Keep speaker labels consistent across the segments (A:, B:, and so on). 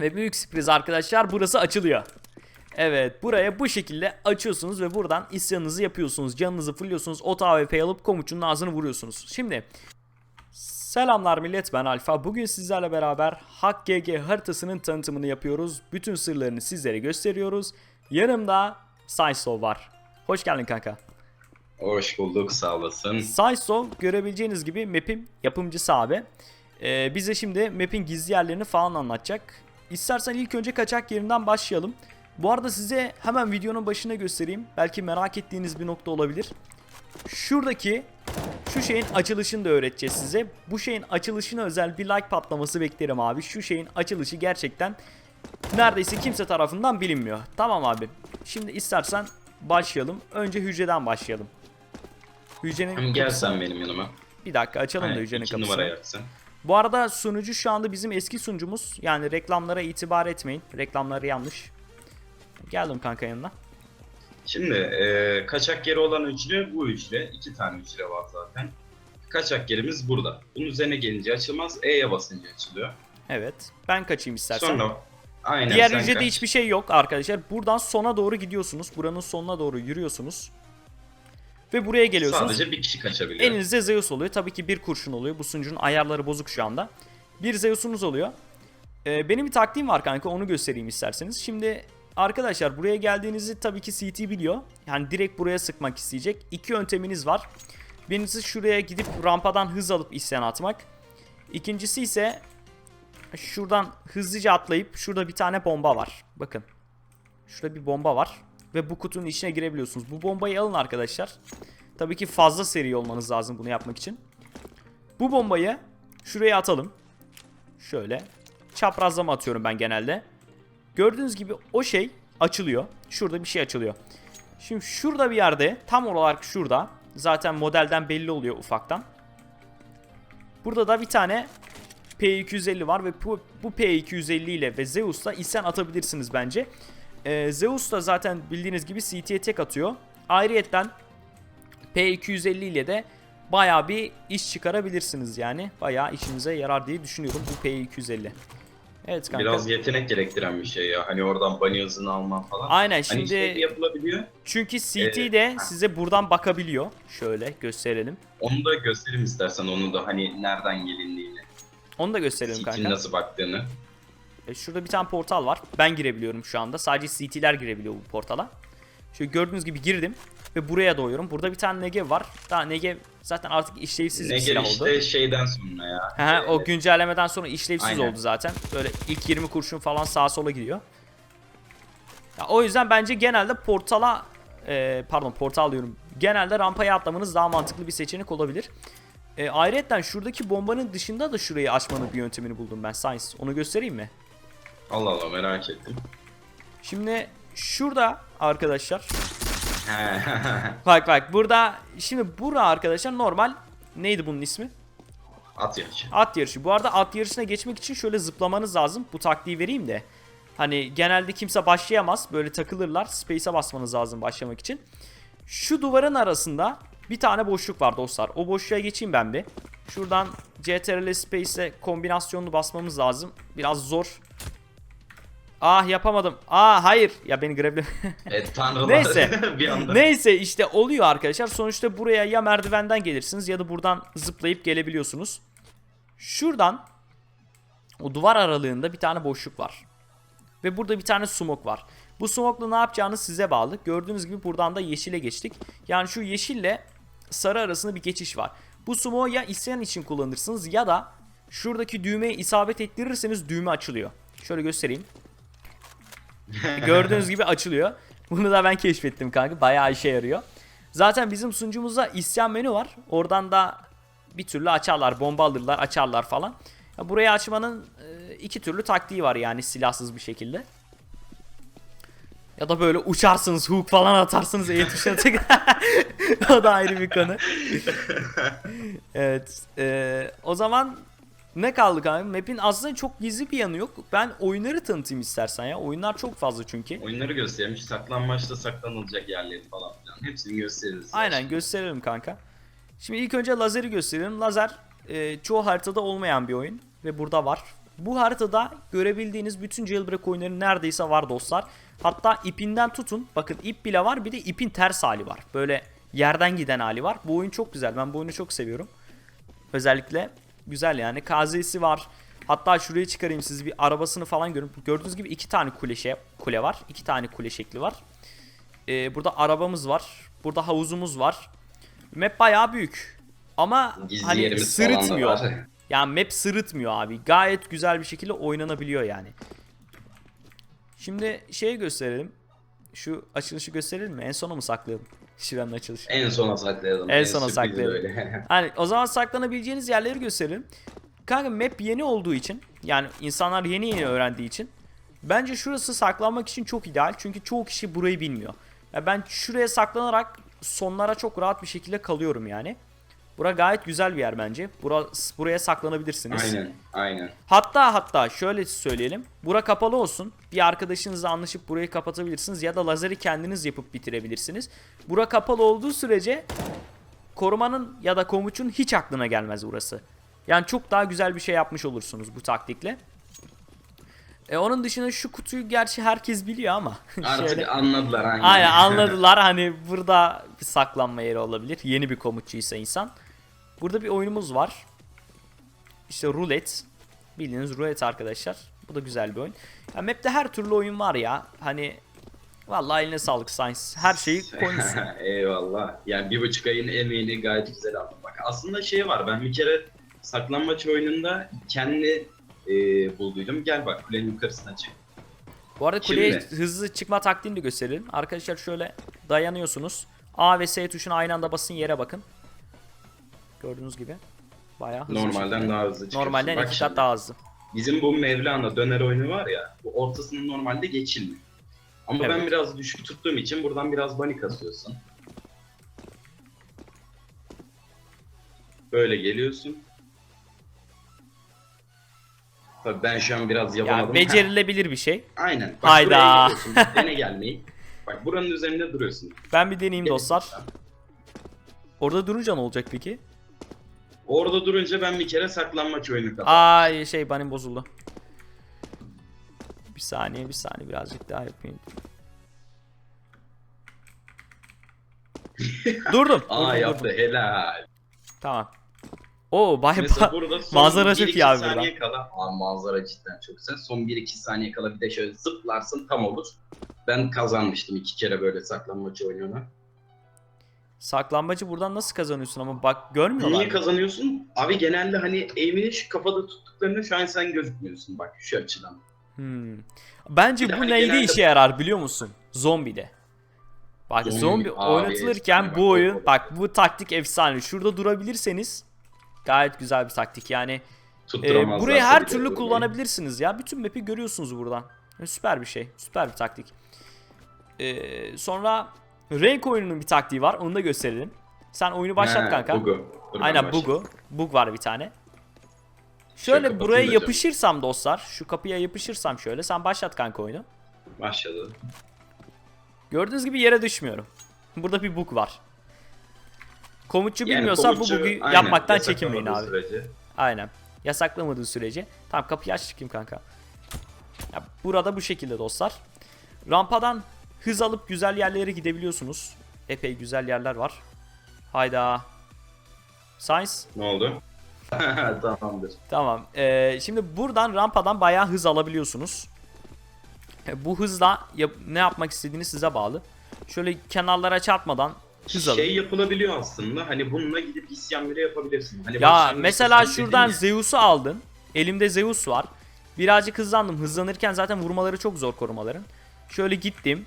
A: Ve büyük sürpriz arkadaşlar burası açılıyor. Evet buraya bu şekilde açıyorsunuz ve buradan isyanınızı yapıyorsunuz. Canınızı fırlıyorsunuz. Ot AWP alıp komuçunun ağzını vuruyorsunuz. Şimdi Selamlar millet ben Alfa. Bugün sizlerle beraber Hak GG haritasının tanıtımını yapıyoruz. Bütün sırlarını sizlere gösteriyoruz. Yanımda Saisov var. Hoş geldin kanka.
B: Hoş bulduk sağ olasın.
A: Saisov görebileceğiniz gibi map'in yapımcısı abi. Ee, bize şimdi map'in gizli yerlerini falan anlatacak. İstersen ilk önce kaçak yerinden başlayalım. Bu arada size hemen videonun başına göstereyim. Belki merak ettiğiniz bir nokta olabilir. Şuradaki şu şeyin açılışını da öğreteceğiz size. Bu şeyin açılışına özel bir like patlaması beklerim abi. Şu şeyin açılışı gerçekten neredeyse kimse tarafından bilinmiyor. Tamam abi. Şimdi istersen başlayalım. Önce hücreden başlayalım. Hücrenin
B: Hem gel sen benim yanıma.
A: bir dakika açalım da
B: Aynen,
A: hücrenin
B: iki
A: kapısını.
B: numara yaksın.
A: Bu arada sunucu şu anda bizim eski sunucumuz. Yani reklamlara itibar etmeyin. Reklamları yanlış. Geldim kanka yanına.
B: Şimdi e, kaçak yeri olan hücre bu hücre. İki tane hücre var zaten. Kaçak yerimiz burada. Bunun üzerine gelince açılmaz. E'ye basınca açılıyor.
A: Evet. Ben kaçayım istersen.
B: Sonra aynen
A: Diğer hücrede
B: kaç.
A: hiçbir şey yok arkadaşlar. Buradan sona doğru gidiyorsunuz. Buranın sonuna doğru yürüyorsunuz. Ve buraya geliyorsunuz.
B: Sadece bir kişi kaçabiliyor.
A: Elinizde Zeus oluyor. Tabii ki bir kurşun oluyor. Bu sunucunun ayarları bozuk şu anda. Bir Zeus'unuz oluyor. Ee, benim bir taktiğim var kanka onu göstereyim isterseniz. Şimdi arkadaşlar buraya geldiğinizi tabii ki CT biliyor. Yani direkt buraya sıkmak isteyecek. İki yönteminiz var. Birincisi şuraya gidip rampadan hız alıp isyan atmak. İkincisi ise şuradan hızlıca atlayıp şurada bir tane bomba var. Bakın. Şurada bir bomba var. Ve bu kutunun içine girebiliyorsunuz. Bu bombayı alın arkadaşlar. Tabii ki fazla seri olmanız lazım bunu yapmak için. Bu bombayı şuraya atalım. Şöyle. Çaprazlama atıyorum ben genelde. Gördüğünüz gibi o şey açılıyor. Şurada bir şey açılıyor. Şimdi şurada bir yerde tam olarak şurada zaten modelden belli oluyor ufaktan. Burada da bir tane P250 var ve bu, bu P250 ile ve Zeus'la isyan atabilirsiniz bence. Ee, Zeus da zaten bildiğiniz gibi CT'ye tek atıyor. Ayrıyetten P250 ile de bayağı bir iş çıkarabilirsiniz yani. Bayağı işinize yarar diye düşünüyorum bu P250. Evet kanka.
B: Biraz yetenek gerektiren bir şey ya. Hani oradan bunny hızını alman falan.
A: Aynen
B: Hani
A: şimdi
B: şey de yapılabiliyor.
A: çünkü CT
B: Ee,
A: de
B: ha.
A: size buradan bakabiliyor. Şöyle gösterelim.
B: Onu da göstereyim istersen onu da hani nereden gelindiğini.
A: Onu da gösterelim
B: Sitin
A: kanka.
B: nasıl baktığını.
A: E, Şurada bir tane portal var. Ben girebiliyorum şu anda. Sadece CT'ler girebiliyor bu portala. Şöyle gördüğünüz gibi girdim ve buraya doğuyorum. Burada bir tane Negev var. Daha Negev zaten artık işlevsiz
B: Ne
A: bir silah
B: gel
A: oldu.
B: işte şeyden sonra ya.
A: He, o güncellemeden sonra işlevsiz
B: Aynen.
A: oldu zaten. Böyle ilk 20 kurşun falan sağa sola gidiyor. Ya, o yüzden bence genelde portala e, pardon portal diyorum. Genelde rampaya atlamanız daha mantıklı bir seçenek olabilir. E, ayrıca şuradaki bombanın dışında da şurayı açmanın bir yöntemini buldum ben Science. Onu göstereyim mi?
B: Allah Allah merak ettim.
A: Şimdi şurada arkadaşlar bak bak burada şimdi bura arkadaşlar normal neydi bunun ismi?
B: At yarışı.
A: At yarışı. Bu arada at yarışına geçmek için şöyle zıplamanız lazım. Bu taktiği vereyim de. Hani genelde kimse başlayamaz. Böyle takılırlar. Space'e basmanız lazım başlamak için. Şu duvarın arasında bir tane boşluk var dostlar. O boşluğa geçeyim ben bir. Şuradan CTRL Space'e kombinasyonunu basmamız lazım. Biraz zor. Ah yapamadım. Ah hayır. Ya beni görebilir.
B: Evet tanrılar
A: Neyse.
B: bir anda.
A: Neyse işte oluyor arkadaşlar. Sonuçta buraya ya merdivenden gelirsiniz ya da buradan zıplayıp gelebiliyorsunuz. Şuradan o duvar aralığında bir tane boşluk var. Ve burada bir tane smoke var. Bu smoke'la ne yapacağınız size bağlı. Gördüğünüz gibi buradan da yeşile geçtik. Yani şu yeşille sarı arasında bir geçiş var. Bu smoke'u ya isyan için kullanırsınız ya da şuradaki düğmeye isabet ettirirseniz düğme açılıyor. Şöyle göstereyim. Gördüğünüz gibi açılıyor. Bunu da ben keşfettim kanka. Bayağı işe yarıyor. Zaten bizim sunucumuzda isyan menü var. Oradan da bir türlü açarlar. Bomba alırlar, açarlar falan. Ya burayı açmanın e, iki türlü taktiği var yani silahsız bir şekilde. Ya da böyle uçarsınız, hook falan atarsınız E tuşuna tık. o da ayrı bir konu. evet. e, o zaman ne kaldı kanka? Map'in aslında çok gizli bir yanı yok. Ben oyunları tanıtayım istersen ya. Oyunlar çok fazla çünkü.
B: Oyunları gösterelim. Şu Saklanmaçta saklanılacak yerleri falan filan. Hepsini gösteririz.
A: Aynen gösterelim kanka. Şimdi ilk önce lazeri gösterelim. Lazer e, çoğu haritada olmayan bir oyun ve burada var. Bu haritada görebildiğiniz bütün jailbreak oyunları neredeyse var dostlar. Hatta ipinden tutun. Bakın ip bile var bir de ipin ters hali var. Böyle yerden giden hali var. Bu oyun çok güzel. Ben bu oyunu çok seviyorum. Özellikle güzel yani. KZ'si var. Hatta şuraya çıkarayım siz bir arabasını falan görün. Gördüğünüz gibi iki tane kule, şey, kule var. İki tane kule şekli var. Ee, burada arabamız var. Burada havuzumuz var. Map bayağı büyük. Ama
B: Gizli
A: hani
B: yerimiz falan da
A: sırıtmıyor.
B: var.
A: Yani map sırıtmıyor abi. Gayet güzel bir şekilde oynanabiliyor yani. Şimdi şeyi gösterelim. Şu açılışı gösterelim mi? En sona mı saklayalım? Şiranın açılışı.
B: En sona saklayalım.
A: En sona
B: sürprizi
A: saklayalım. Hani o zaman saklanabileceğiniz yerleri gösterelim. Kanka map yeni olduğu için yani insanlar yeni yeni öğrendiği için bence şurası saklanmak için çok ideal. Çünkü çoğu kişi burayı bilmiyor. Ya ben şuraya saklanarak sonlara çok rahat bir şekilde kalıyorum yani. Bura gayet güzel bir yer bence. Bura, buraya saklanabilirsiniz.
B: aynen, aynen.
A: Hatta hatta şöyle söyleyelim. Bura kapalı olsun. Bir arkadaşınızla anlaşıp burayı kapatabilirsiniz ya da lazeri kendiniz yapıp bitirebilirsiniz. Bura kapalı olduğu sürece korumanın ya da komuçun hiç aklına gelmez burası. Yani çok daha güzel bir şey yapmış olursunuz bu taktikle. E onun dışında şu kutuyu gerçi herkes biliyor ama.
B: Artık
A: şöyle-
B: anladılar aynen.
A: Aynen anladılar hani burada bir saklanma yeri olabilir. Yeni bir komutçuysa insan. Burada bir oyunumuz var. İşte rulet. Bildiğiniz rulet arkadaşlar. Bu da güzel bir oyun. Ya map'te her türlü oyun var ya. Hani vallahi eline sağlık Science. Her şeyi koymuşsun.
B: Eyvallah. Yani bir buçuk ayın emeğini gayet güzel aldım. Bak aslında şey var ben bir kere saklanmaç oyununda kendi e, bulduydum. Gel bak kulenin yukarısına çık.
A: Bu arada kuleye
B: Şimdi-
A: hızlı çıkma taktiğini de gösterelim. Arkadaşlar şöyle dayanıyorsunuz. A ve S tuşuna aynı anda basın yere bakın. Gördüğünüz gibi. Bayağı hızlı.
B: Normalden
A: şekilde.
B: daha hızlı çıkıyorsun.
A: Normalden
B: Bak
A: iki kat daha hızlı.
B: Bizim bu Mevlana döner oyunu var ya bu ortasının normalde geçilmiyor. Ama ben
A: Evet.
B: biraz düşük tuttuğum için buradan biraz bunny kasıyorsun. Böyle geliyorsun. Tabii ben şu an biraz yapamadım.
A: Ya becerilebilir bir şey.
B: Aynen. Bak
A: Hayda.
B: buraya geliyorsun. Dene gelmeyi. Bak buranın üzerinde duruyorsun.
A: Ben bir deneyeyim dostlar. Orada durunca ne olacak peki?
B: Orada durunca ben bir kere saklanmaç oyunu kazandım.
A: Ay şey benim bozuldu. Bir saniye bir saniye birazcık daha yapayım. durdum.
B: Aa
A: durdum,
B: yaptı
A: durdum.
B: helal.
A: Tamam. Oo bay
B: Mesela burada son
A: manzara çok
B: 1-2
A: iyi abi
B: saniye kala. Aa, manzara cidden çok güzel. Son 1-2 saniye kala bir de şöyle zıplarsın tam olur. Ben kazanmıştım iki kere böyle saklanmaç oyununu.
A: Saklambacı buradan nasıl kazanıyorsun ama bak görmüyorlar.
B: Niye
A: mı?
B: kazanıyorsun? Abi genelde hani aim'ini şu kafada tuttuklarını şu an sen gözükmüyorsun bak şu açıdan.
A: Hmm. Bence bu
B: hani
A: neyde
B: genelde-
A: işe yarar biliyor musun? Zombide. Bak
B: Zombi,
A: zombi
B: abi,
A: oynatılırken bu oyun
B: bak,
A: bak bu taktik efsane. Şurada durabilirseniz gayet güzel bir taktik. Yani e, burayı her türlü kullanabilirsiniz ya. Bütün map'i görüyorsunuz buradan. E, Süper bir şey. Süper bir taktik. E, sonra Rank oyununun bir taktiği var. Onu da gösterelim. Sen oyunu başlat
B: He,
A: kanka.
B: Bugu. Dur
A: Aynen bug'u. Bug var bir tane. Şöyle
B: kapatayım
A: buraya
B: canım.
A: yapışırsam dostlar. Şu kapıya yapışırsam şöyle. Sen başlat kanka oyunu.
B: Başladı.
A: Gördüğünüz gibi yere düşmüyorum. Burada bir bug var. Komutçu
B: Yani
A: bilmiyorsa
B: komutçu,
A: bu bug'u
B: aynen,
A: yapmaktan çekinmeyin
B: yasaklamadığı
A: abi.
B: Sürece.
A: Aynen. Yasaklamadığı sürece. Tamam kapıyı aç çıkayım kanka. Ya, burada bu şekilde dostlar. Rampadan hız alıp güzel yerlere gidebiliyorsunuz. Epey güzel yerler var. Hayda. Science.
B: Ne oldu? Tamamdır.
A: Tamam. Ee, şimdi buradan rampadan bayağı hız alabiliyorsunuz. E, bu hızla yap- ne yapmak istediğiniz size bağlı. Şöyle kenarlara çarpmadan hız alın.
B: Şey yapılabiliyor aslında. Hani bununla gidip isyan bile yapabilirsin. Hani
A: Ya
B: başlangıçta
A: mesela
B: sen
A: şuradan
B: dedin ya,
A: Zeus'u aldın. Elimde Zeus var. Birazcık hızlandım. Hızlanırken zaten vurmaları çok zor korumaların. Şöyle gittim.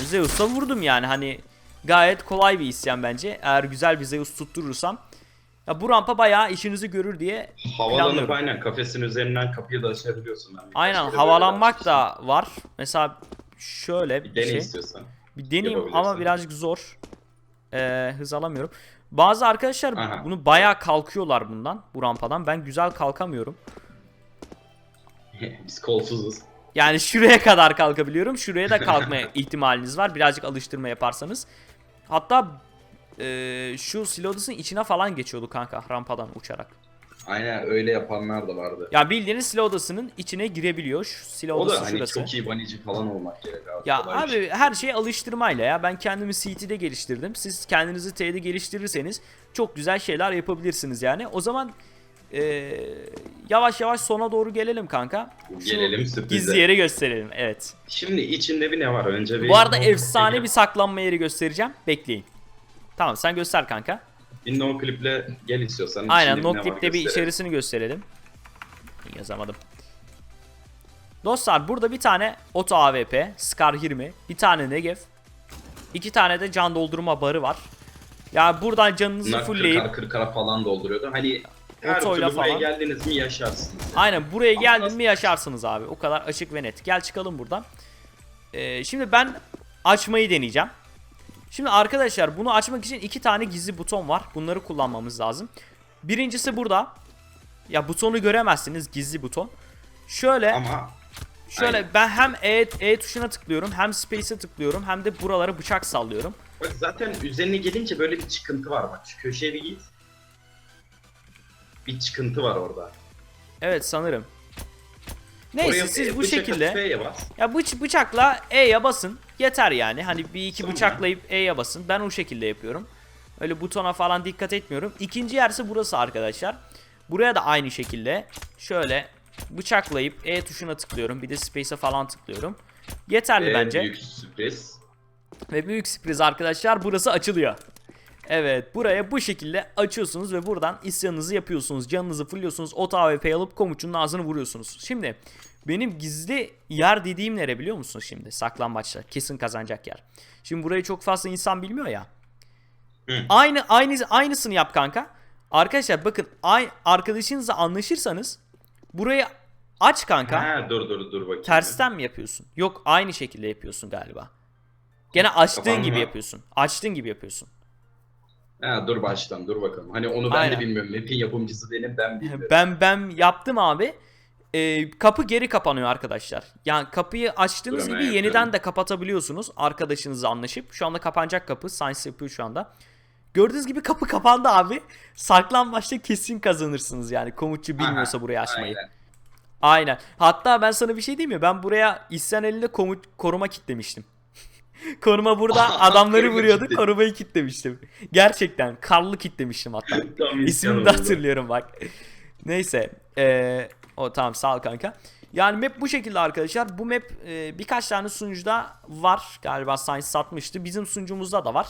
A: Yani Zeus'a vurdum yani hani gayet kolay bir isyan bence. Eğer güzel bir Zeus tutturursam. Ya bu rampa bayağı işinizi görür diye
B: Havalanıp
A: planlıyorum.
B: aynen kafesin üzerinden kapıyı da açabiliyorsun. Ben birkaç
A: Aynen
B: böyle
A: havalanmak da var. Mesela şöyle bir
B: Dene
A: şey.
B: istiyorsan.
A: Bir deneyeyim
B: Yapabilirsin.
A: ama birazcık zor. Ee, hız alamıyorum. Bazı arkadaşlar
B: Aha.
A: bunu bayağı kalkıyorlar bundan. Bu rampadan. Ben güzel kalkamıyorum.
B: Biz kolsuzuz.
A: Yani şuraya kadar kalkabiliyorum. Şuraya da kalkma ihtimaliniz var. Birazcık alıştırma yaparsanız. Hatta e, şu Silodus'un içine falan geçiyordu kanka rampadan uçarak.
B: Aynen öyle yapanlar da vardı.
A: Ya bildiğiniz silah odasının içine girebiliyor. Şu silah
B: o
A: odası
B: da hani
A: şurası.
B: çok iyi banici falan olmak gerek abi.
A: Ya
B: Kolay
A: abi
B: şey.
A: her şey alıştırmayla ya. Ben kendimi CT'de geliştirdim. Siz kendinizi T'de geliştirirseniz çok güzel şeyler yapabilirsiniz yani. O zaman eee, yavaş yavaş sona doğru gelelim kanka. Şu
B: Gelelim sürprize.
A: Gizli yeri gösterelim. Evet.
B: Şimdi içinde bir ne var önce bir...
A: Bu arada efsane bir saklanma yeri göstereceğim. Bekleyin. Tamam sen göster kanka.
B: Bir no clip'le gel istiyorsan.
A: Aynen
B: var
A: Noclip'te bir
B: gösterelim.
A: içerisini gösterelim. Yazamadım. Dostlar burada bir tane Oto AWP, Scar 20, bir tane Negev, iki tane de can doldurma barı var. Ya buradan canınızı
B: Bunlar
A: fullleyip
B: 40'ar 40'ar falan dolduruyordu. Hani her
A: Otoyla
B: türlü buraya
A: falan.
B: geldiniz mi yaşarsınız.
A: aynen buraya geldin mi yaşarsınız abi. O kadar açık ve net. Gel çıkalım buradan. Ee, şimdi ben açmayı deneyeceğim. Şimdi arkadaşlar bunu açmak için iki tane gizli buton var. Bunları kullanmamız lazım. Birincisi burada. Ya butonu göremezsiniz gizli buton. Şöyle
B: Ama
A: şöyle
B: aynen.
A: ben hem E, E tuşuna tıklıyorum hem Space'e tıklıyorum hem de buralara bıçak sallıyorum.
B: bak zaten üzerine gelince böyle bir çıkıntı var bak. Şu köşeye bir git. Bir çıkıntı var orada.
A: Evet sanırım. Neyse
B: Oraya
A: siz bu
B: bıçak
A: şekilde
B: atıp F'ye bas.
A: ya bıç bıçakla E'ye basın. Yeter yani. Hani bir iki
B: Sonra?
A: bıçaklayıp E'ye basın. Ben o şekilde yapıyorum. Öyle butona falan dikkat etmiyorum. İkinci yerse burası arkadaşlar. Buraya da aynı şekilde şöyle bıçaklayıp E tuşuna tıklıyorum. Bir de Space'e falan tıklıyorum. Yeterli
B: Ee,
A: bence.
B: Büyük sürpriz.
A: Ve büyük sürpriz arkadaşlar burası açılıyor. Evet buraya bu şekilde açıyorsunuz ve buradan isyanınızı yapıyorsunuz. Canınızı fırlıyorsunuz. Ot AWP alıp komuçunun ağzını vuruyorsunuz. Şimdi benim gizli yer dediğim nere biliyor musunuz şimdi? Saklambaçta kesin kazanacak yer. Şimdi burayı çok fazla insan bilmiyor ya.
B: Hı.
A: Aynı aynı aynısını yap kanka. Arkadaşlar bakın ay, arkadaşınızla anlaşırsanız burayı aç kanka.
B: Ha dur dur dur bakayım.
A: Tersten mi yapıyorsun? Yok aynı şekilde yapıyorsun galiba. Gene açtığın
B: Kafam
A: gibi yapıyorsun. Açtığın gibi yapıyorsun.
B: Ha dur baştan dur bakalım. Hani onu ben
A: Aynen.
B: de bilmiyorum. Map'in yapımcısı benim ben bilmiyorum.
A: Ben ben yaptım abi. Ee, kapı geri kapanıyor arkadaşlar. Yani kapıyı açtığınız
B: Dur,
A: gibi
B: hemen
A: yeniden
B: yapıyorum.
A: de kapatabiliyorsunuz arkadaşınızla anlaşıp. Şu anda kapanacak kapı. Science yapıyor şu anda. Gördüğünüz gibi kapı kapandı abi. Saklambaçta kesin kazanırsınız yani. Komutçu bilmiyorsa
B: Aha,
A: burayı açmayı.
B: aynen.
A: Aynen. Hatta ben sana bir şey diyeyim mi? Ben buraya isyan elinde komut, koruma kitlemiştim. koruma burada adamları vuruyordu.
B: kitle.
A: Korumayı kitlemiştim. Gerçekten karlı kitlemiştim hatta. İsmini de hatırlıyorum bak. Neyse. Ee, o tamam sağ ol kanka. Yani map bu şekilde arkadaşlar. Bu map e, birkaç tane sunucuda var. Galiba Science satmıştı. Bizim sunucumuzda da var.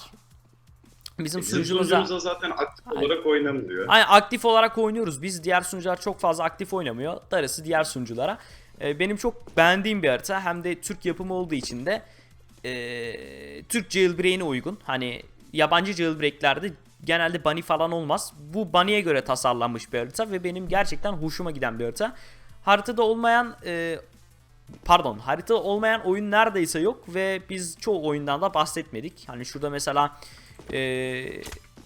A: Bizim,
B: Bizim
A: sunucumuzda
B: zaten aktif olarak oynanmıyor.
A: Aynen aktif olarak oynuyoruz. Biz diğer sunucular çok fazla aktif oynamıyor. Darısı diğer sunuculara. Benim çok beğendiğim bir harita. Hem de Türk yapımı olduğu için de ee, Türk jailbreak'ine uygun. Hani yabancı jailbreak'lerde genelde bunny falan olmaz. Bu bunny'e göre tasarlanmış bir harita ve benim gerçekten hoşuma giden bir harita. Haritada olmayan ee, pardon haritada olmayan oyun neredeyse yok ve biz çoğu oyundan da bahsetmedik. Hani şurada mesela ee,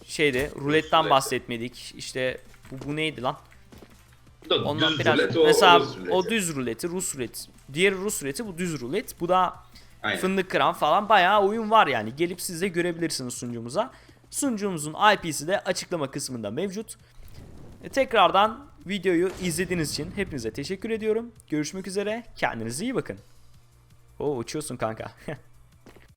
A: şeyde ruletten
B: rulet.
A: bahsetmedik. İşte bu, bu neydi lan? Ondan
B: düz
A: biraz
B: rulet, o,
A: mesela
B: o
A: o düz ruleti, Rus ruleti. Diğeri Rus ruleti, bu düz rulet. Bu da
B: Aynen.
A: fındık kıran falan bayağı oyun var yani. Gelip siz de görebilirsiniz sunucumuza. Sunucumuzun IP'si de açıklama kısmında mevcut. E, tekrardan videoyu izlediğiniz için hepinize teşekkür ediyorum. Görüşmek üzere. Kendinize iyi bakın. Oo uçuyorsun kanka.